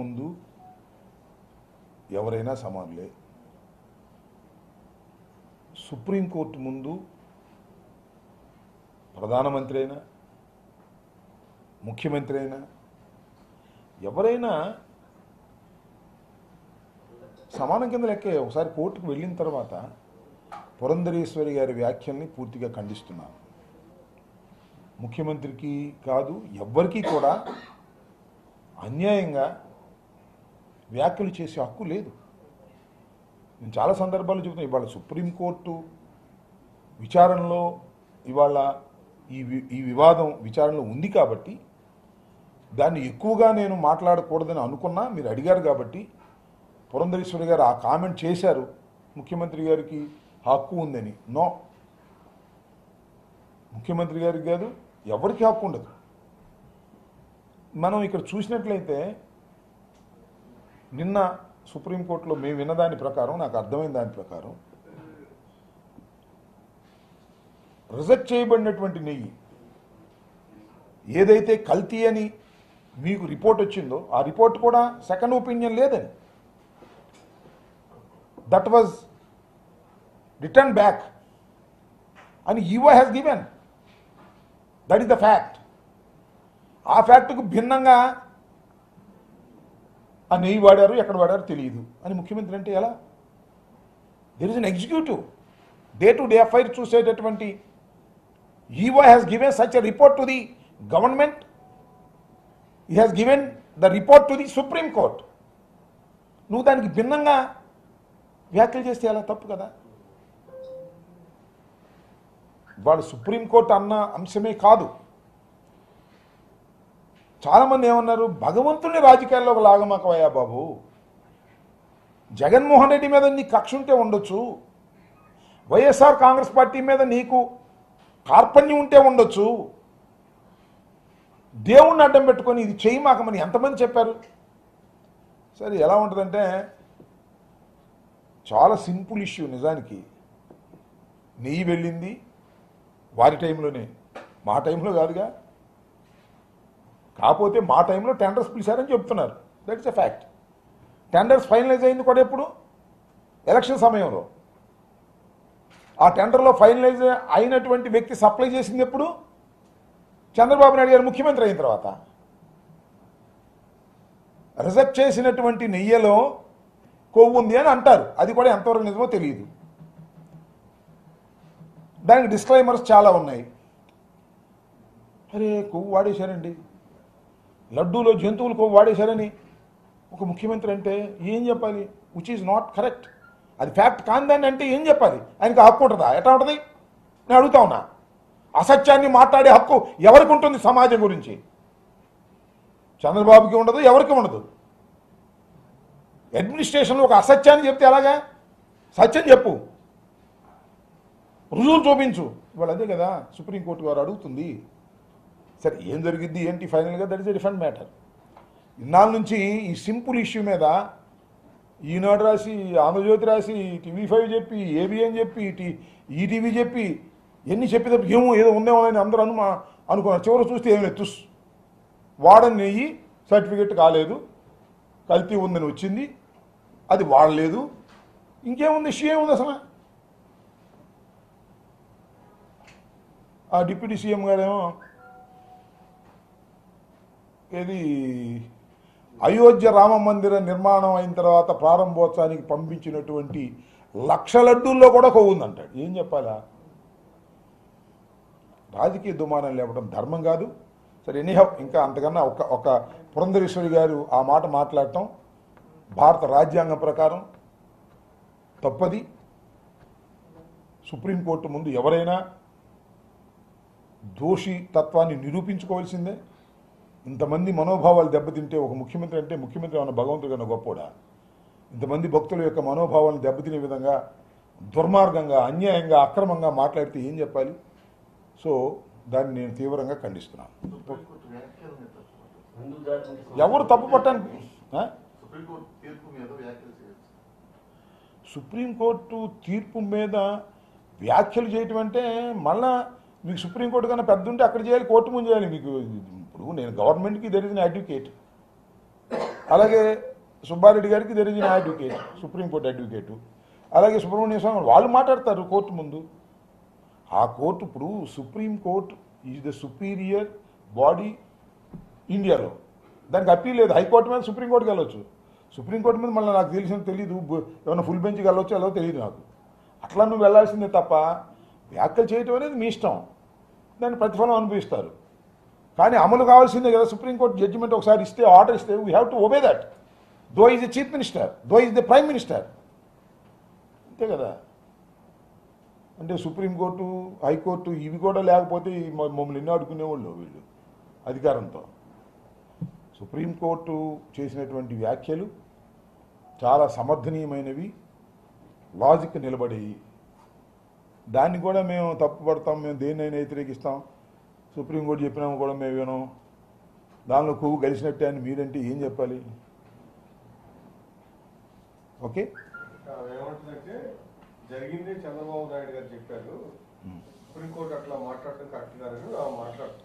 ముందు ఎవరైనా సమానులే. సుప్రీంకోర్టు ముందు ప్రధానమంత్రి అయినా ముఖ్యమంత్రి అయినా ఎవరైనా సమానం కింద లెక్కే. ఒకసారి కోర్టుకు వెళ్ళిన తర్వాత పురంధరేశ్వరి గారి వ్యాఖ్యల్ని పూర్తిగా ఖండిస్తున్నాను. ముఖ్యమంత్రికి కాదు ఎవ్వరికీ కూడా అన్యాయంగా వ్యాఖ్యలు చేసే హక్కు లేదు. నేను చాలా సందర్భాల్లో చెబుతాను ఇవాళ సుప్రీంకోర్టు విచారణలో ఇవాళ ఈ ఈ వివాదం విచారణలో ఉంది కాబట్టి దాన్ని ఎక్కువగా నేను మాట్లాడకూడదని అనుకున్నా మీరు అడిగారు కాబట్టి పురంధరేశ్వరి గారు ఆ కామెంట్ చేశారు ముఖ్యమంత్రి గారికి హక్కు ఉందని. నో. ముఖ్యమంత్రి గారికి కాదు ఎవరికి హక్కు ఉండదు. మనం ఇక్కడ చూసినట్లయితే నిన్న సుప్రీంకోర్టులో మేము విన్నదాని ప్రకారం నాకు అర్థమైన దాని ప్రకారం రిజెక్ట్ చేయబడినటువంటి నెయ్యి ఏదైతే కల్తీ అని మీకు రిపోర్ట్ వచ్చిందో ఆ రిపోర్ట్ కూడా సెకండ్ ఒపీనియన్ లేదని. దట్ వాజ్ రిటర్న్ బ్యాక్ అని EO has given that is the fact ఆ ఫ్యాక్ట్కు భిన్నంగా ఆ నెయ్యి వాడారు ఎక్కడ వాడారు తెలియదు. అని ముఖ్యమంత్రి అంటే ఎలా? There is an executive day to day FIR చూసేటటువంటి EO has given such a report to the government he has given the report to the supreme court నువ్వు దానికి భిన్నంగా వ్యాఖ్యలు చేస్తే ఎలా తప్పు కదా? వాళ్ళు సుప్రీంకోర్టు అన్న అంశమే కాదు. చాలామంది ఏమన్నారు? భగవంతుని రాజకీయాల్లోకి లాగమాకవయ్యా బాబు. జగన్మోహన్ రెడ్డి మీద నీ కక్ష ఉంటే ఉండొచ్చు. వైఎస్ఆర్ కాంగ్రెస్ పార్టీ మీద నీకు కార్పణ్యం ఉంటే ఉండొచ్చు. దేవుణ్ణి అడ్డం పెట్టుకొని ఇది చేయి మాకమని ఎంతమంది చెప్పారు? సరే ఎలా ఉంటుందంటే చాలా సింపుల్ ఇష్యూ నిజానికి. నెయ్యి వెళ్ళింది వారి టైంలోనే. మా టైంలో కాదుగా. కాకపోతే మా టైంలో టెండర్స్ పిలిచారని చెప్తున్నారు. That's a fact tenders finalize అయింది కూడా ఎప్పుడు? ఎలక్షన్ సమయంలో. ఆ టెండర్లో ఫైనలైజ్ అయినటువంటి వ్యక్తి సప్లై చేసింది ఎప్పుడు? చంద్రబాబు నాయుడు గారు ముఖ్యమంత్రి అయిన తర్వాత. రిజెక్ట్ చేసినటువంటి నెయ్యలో కొవ్వు ఉంది అని అంటారు. అది కూడా ఎంతవరకు నిజమో తెలియదు. దానికి డిస్క్లైమర్స్ చాలా ఉన్నాయి. అరే కొవ్వు వాడేశారండి. లడ్డూలో జంతువులు వాడేశారని ఒక ముఖ్యమంత్రి అంటే ఏం చెప్పాలి? విచ్ ఈజ్ నాట్ కరెక్ట్ అది ఫ్యాక్ట్ కాందని అంటే ఏం చెప్పాలి? ఆయనకి హక్కు ఉంటుందా? ఎట్లా ఉంటుంది? నేను అడుగుతా ఉన్నా. అసత్యాన్ని మాట్లాడే హక్కు ఎవరికి ఉంటుంది సమాజం గురించి? చంద్రబాబుకి ఉండదు ఎవరికి ఉండదు? అడ్మినిస్ట్రేషన్లో ఒక అసత్యాన్ని చెప్తే ఎలాగా? సత్యం చెప్పు. రుజువులు చూపించు. ఇవాళ అదే కదా సుప్రీంకోర్టు వారు అడుగుతుంది. సరే ఏం జరిగింది ఏంటి? ఫైనల్గా that is a different matter. ఇన్నాళ్ళ నుంచి ఈ సింపుల్ ఇష్యూ మీద ఈనాడు రాసి ఆంధ్రజ్యోతి రాసి టీవీ ఫైవ్ చెప్పి ఏబిఎన్ చెప్పి టీ ఈటీవీ చెప్పి ఎన్ని చెప్పేటప్పుడు ఏమో ఏదో ఉందేమో అని అందరూ అనుమా అనుకున్నారు. చివరి చూస్తే ఏమి లేదు. తుస్. వాడని నెయ్యి సర్టిఫికెట్ కాలేదు. కల్తీ ఉందని వచ్చింది. అది వాడలేదు. ఇంకేముంది? ఇష్యూ ఏముంది అసలు. ఆ డిప్యూటీ సీఎం గారేమో ఏది? అయోధ్య రామ మందిర నిర్మాణం అయిన తర్వాత ప్రారంభోత్సవానికి పంపించినటువంటి లక్ష లడ్డూల్లో కూడా కొవ్వుందంటాడు ఏం చెప్పాలా? రాజకీయ దుమానం లేవడం ధర్మం కాదు. సరే ఎనీహౌ ఇంకా అంతకన్నా ఒక ఒక పురంధరేశ్వరి గారు ఆ మాట మాట్లాడటం భారత రాజ్యాంగం ప్రకారం తప్పది. సుప్రీంకోర్టు ముందు ఎవరైనా దోషి తత్వాన్ని నిరూపించుకోవాల్సిందే. ఇంతమంది మనోభావాలు దెబ్బతింటే ఒక ముఖ్యమంత్రి అంటే ముఖ్యమంత్రి ఏమన్నా భగవంతుడు కన్నా గొప్పోడా? ఇంతమంది భక్తుల యొక్క మనోభావాలను దెబ్బతినే విధంగా దుర్మార్గంగా అన్యాయంగా అక్రమంగా మాట్లాడితే ఏం చెప్పాలి? సో దాన్ని నేను తీవ్రంగా ఖండిస్తున్నాను. ఎవరు తప్పు పట్టడానికి తీర్పు మీద వ్యాఖ్యలు సుప్రీంకోర్టు తీర్పు మీద వ్యాఖ్యలు చేయటం అంటే మళ్ళా మీకు సుప్రీంకోర్టు కన్నా పెద్ద ఉంటే అక్కడ చేయాలి కోర్టు ముందు చేయాలి మీకు. ఇప్పుడు నేను గవర్నమెంట్కి దర్ ఇస్ అడ్వకేట్ అలాగే సుబ్బారెడ్డి గారికి తెలిసిన అడ్వకేట్ సుప్రీంకోర్టు అడ్వకేటు అలాగే సుబ్రహ్మణ్య స్వామి వాళ్ళు మాట్లాడతారు కోర్టు ముందు. ఆ కోర్టు ఇప్పుడు supreme court is the superior body ఇండియాలో దానికి అప్పీల్ లేదు. హైకోర్టు మీద సుప్రీంకోర్టుకి వెళ్ళొచ్చు. సుప్రీంకోర్టు మీద మళ్ళీ నాకు తెలిసిన తెలియదు ఏమైనా ఫుల్ బెంచ్కి వెళ్ళొచ్చు వెళ్ళో తెలియదు నాకు. అట్లా నువ్వు వెళ్ళాల్సిందే తప్ప వ్యాఖ్యలు చేయటం అనేది మీ ఇష్టం. దాన్ని ప్రతిఫలం అనుభవిస్తారు. కానీ అమలు కావాల్సిందే కదా సుప్రీంకోర్టు జడ్జిమెంట్ ఒకసారి ఇస్తే ఆర్డర్ ఇస్తే we have to obey that though is the chief minister though is the prime minister అంతే కదా? అంటే సుప్రీంకోర్టు హైకోర్టు ఇవి కూడా లేకపోతే మమ్మల్ని ఎన్నో ఆడుకునేవాళ్ళు వీళ్ళు అధికారంతో. సుప్రీంకోర్టు చేసినటువంటి వ్యాఖ్యలు చాలా సమర్థనీయమైనవి లాజిక్ నిలబడేవి దాన్ని కూడా మేము తప్పుపడతాం మేము దేన్నైనా వ్యతిరేకిస్తాం. సుప్రీంకోర్టు చెప్పినాము కూడా మేము వినం దానిలో కొవ్వు కలిసినట్టే అని మీరంటే ఏం చెప్పాలి? ఓకే? ఏమంటుందంటే జరిగింది చంద్రబాబు నాయుడు గారు చెప్పారు. సుప్రీంకోర్టు అట్లా మాట్లాడటం కరెక్ట్ కాదని